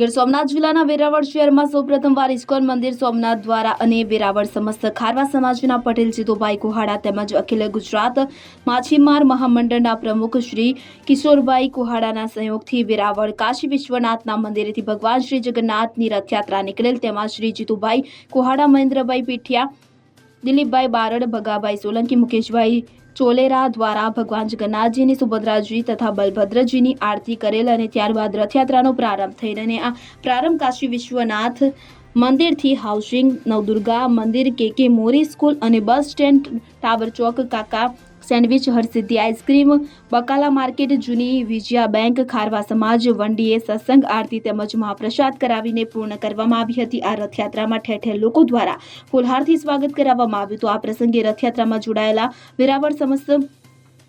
ગીર સોમનાથ જિલ્લાના વેરાવળ શહેરમાં સૌપ્રથમવાર ઇસ્કોન મંદિર સોમનાથ દ્વારા અને વેરાવળ સમસ્ત ખારવા સમાજના પટેલ, જીતુભાઈ કુહાડા તેમજ અખિલ ગુજરાત માછીમાર મહામંડળના પ્રમુખ શ્રી કિશોરભાઈ કુહાડાના સહયોગથી વેરાવળ કાશી વિશ્વનાથના મંદિરેથી ભગવાન શ્રી જગન્નાથની રથયાત્રા નીકળેલ. તેમાં શ્રી જીતુભાઈ કુહાડા, મહેન્દ્રભાઈ પીઠિયા, દિલીપભાઈ બારડ, ભગાભાઈ સોલંકી, મુકેશભાઈ ચોલેરા દ્વારા ભગવાન જગન્નાથજીની સુભદ્રાજી તથા બલભદ્રજીની આરતી કરેલ અને ત્યારબાદ રથયાત્રાનો પ્રારંભ થયેલ અને આ પ્રારંભ કાશી વિશ્વનાથ મંદિરથી હાઉસિંગ, નવદુર્ગા મંદિર, કે કે મોરી સ્કૂલ અને બસ stand, tower Chowk, Kaka sandwich Harsiddhi ice cream, Bakala market, જૂની વિજયા બેંક, ખારવા સમાજ વંડીએ સત્સંગ આરતી તેમજ મહાપ્રસાદ કરાવીને પૂર્ણ કરવામાં આવી હતી. આ રથયાત્રામાં ઠેર ઠેર લોકો દ્વારા ફુલહારથી સ્વાગત કરાવવામાં આવ્યું હતું. આ પ્રસંગે રથયાત્રામાં જોડાયેલા વેરાવળ સમસ્ત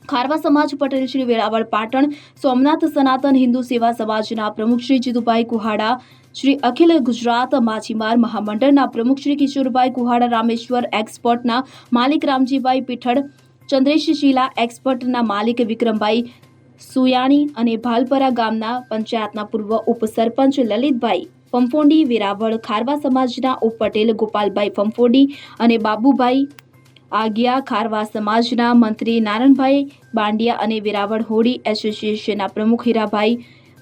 ખારવા સમાજ પટેલ, શ્રી વેરાવળ પાટણ, સોમનાથ સનાતન હિન્દુ સેવા સમાજના પ્રમુખ શ્રી જીતુભાઈ કુહાડા, શ્રી અખિલ ગુજરાત માછીમાર મહામંડળના પ્રમુખ શ્રી કિશોરભાઈ કુહાડા, રામેશ્વર એક્સપોર્ટના માલિક રામજીભાઈ પીઠળ ચંદ્રેશ શીલા, એક્સપર્ટના માલિક વિક્રમભાઈ સુયાણી અને ભાલપરા ગામના પંચાયતના પૂર્વ ઉપસરપંચ લલિતભાઈ ફંફોડી, વેરાવળ ખારવા સમાજના ઉપ પટેલ ગોપાલભાઈ ફંફોડી અને બાબુભાઈ આગિયા ખારવા સમાજના મંત્રી નારણભાઈ બાંડિયા અને વેરાવળ હોડી એસોસિએશનના પ્રમુખ હીરાભાઈ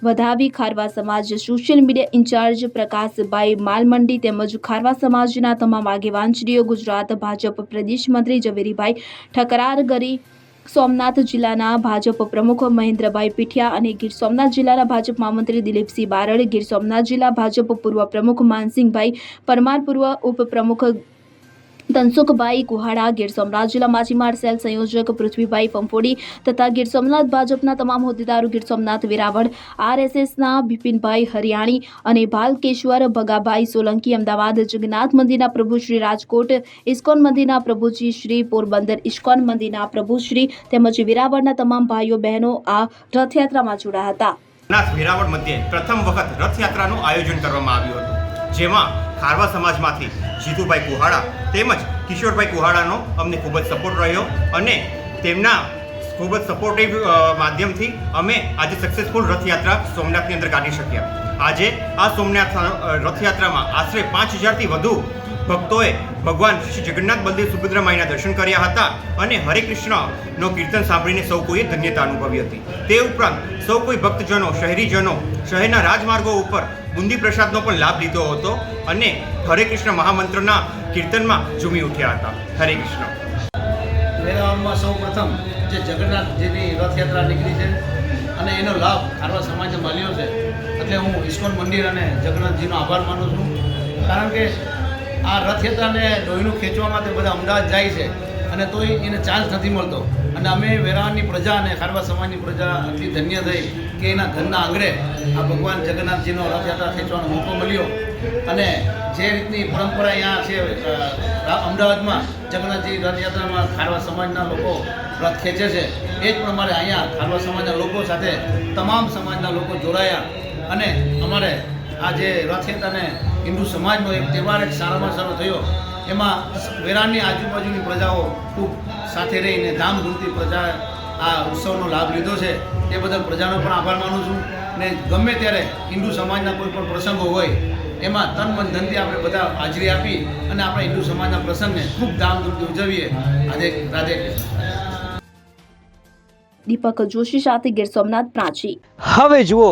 વધાવી ખારવા સમાજ social media incharge Prakashbhai Malmandi તેમજ ખારવા સમાજના તમામ આગેવાનશ્રીઓ, ગુજરાત ભાજપ પ્રદેશ મંત્રી ઝવેરીભાઈ ઠકરાર, ગરી સોમનાથ જિલ્લાના ભાજપ પ્રમુખ મહેન્દ્રભાઈ પીઠિયા અને ગીર સોમનાથ જિલ્લાના ભાજપ મહામંત્રી દિલીપસિંહ બારડ, ગીર સોમનાથ જિલ્લા ભાજપ પૂર્વ પ્રમુખ માનસિંહભાઈ પરમાર, પૂર્વ ઉપપ્રમુખ ધનસુખભાઈ કુહાડા, ગીર સોમનાથ જિલ્લા માછીમાર સેલ સંયોજક પૃથ્વીભાઈ પંફોડી તથા ગીર સોમનાથ ભાજપના તમામ હોદ્દેદારો ગીર સોમનાથ વેરાવળ, આરએસએસના બિપિનભાઈ હરિયાણી અને ભાલકેશ્વર, ભગાભાઈ સોલંકી, અમદાવાદ, જગન્નાથ મંદિરના પ્રભુ શ્રી રાજકોટ, ઇસ્કોન મંદિરના પ્રભુજી શ્રી પોરબંદર, ઇસ્કોન મંદિરના પ્રભુશ્રી તેમજ વેરાવળના તમામ ભાઈઓ બહેનો આ રથયાત્રામાં જોડાયા હતા. પ્રથમ વખત રથયાત્રાનું આયોજન કરવામાં આવ્યું હતું, જેમાં ખારવા સમાજમાંથી જીતુભાઈ કુહાડા તેમજ કિશોરભાઈ કુહાડાનો અમને ખૂબ જ સપોર્ટ રહ્યો અને તેમના ખૂબ જ સપોર્ટિવ માધ્યમથી અમે આજે સક્સેસફુલ રથયાત્રા સોમનાથની અંદર કાઢી શક્યા. આજે આ સોમનાથ રથયાત્રામાં આશરે પાંચ હજારથી વધુ ભક્તોએ ભગવાન શ્રી જગન્નાથ બલદેવ સુભદ્રા માઈના દર્શન કર્યા હતા અને હરે કૃષ્ણનો કીર્તન સાંભળીને સૌ કોઈએ ધન્યતા અનુભવી હતી. તે ઉપરાંત સૌ કોઈ ભક્તજનો, શહેરીજનો, શહેરના રાજમાર્ગો ઉપર બુંદી પ્રસાદનો પણ લાભ લીધો હતો અને હરે કૃષ્ણ મહામંત્રના કીર્તનમાં ઝૂમી ઉઠ્યા હતા. હરે કૃષ્ણ. વેરાવળમાં સૌ પ્રથમ જે જગન્નાથજીની રથયાત્રા નીકળી છે અને એનો લાભ ખારવા સમાજે મળ્યો છે. એટલે હું ઇસ્કોન મંદિર અને જગન્નાથજીનો આભાર માનું છું. કારણ કે આ રથયાત્રાને લોહીનું ખેંચવા માટે બધા અમદાવાદ જાય છે અને તોય એને ચાન્સ નથી મળતો. અને અમે વેરાવળની પ્રજા અને ખારવા સમાજની પ્રજા આટલી ધન્ય થઈ કે એના ધનના આંગળે આ ભગવાન જગન્નાથજીનો રથયાત્રા ખેંચવાનો મોકો મળ્યો. અને જે રીતની પરંપરા અહીંયા છે અમદાવાદમાં જગન્નાથજી રથયાત્રામાં ખારવા સમાજના લોકો રથ ખેંચે છે, એ જ પ્રમાણે અહીંયા ખારવા સમાજના લોકો સાથે તમામ સમાજના લોકો જોડાયા. અને અમારે આ જે રથયાત્રાને હિન્દુ સમાજનો એક તહેવાર એક સારામાં સારો થયો. એમાં વેરાની આજુબાજુની પ્રજાઓ ખૂબ સાથે રહીને ધામધૂમથી પ્રજા આ ઉત્સવનો લાભ લીધો છે. એ બદલ પ્રજાનો પણ આભાર માનું છું ને ગમે ત્યારે હિન્દુ સમાજના કોઈ પણ પ્રસંગો હોય એમાં તન મન ધનથી આપણે બધા હાજરી આપી અને આપણા હિન્દુ સમાજના પ્રસંગને ખૂબ ધામધૂમથી ઉજવીએ. આજે રાધે દીપક જોશી સાથે ગીર સોમનાથ પ્રાચી. હવે જુઓ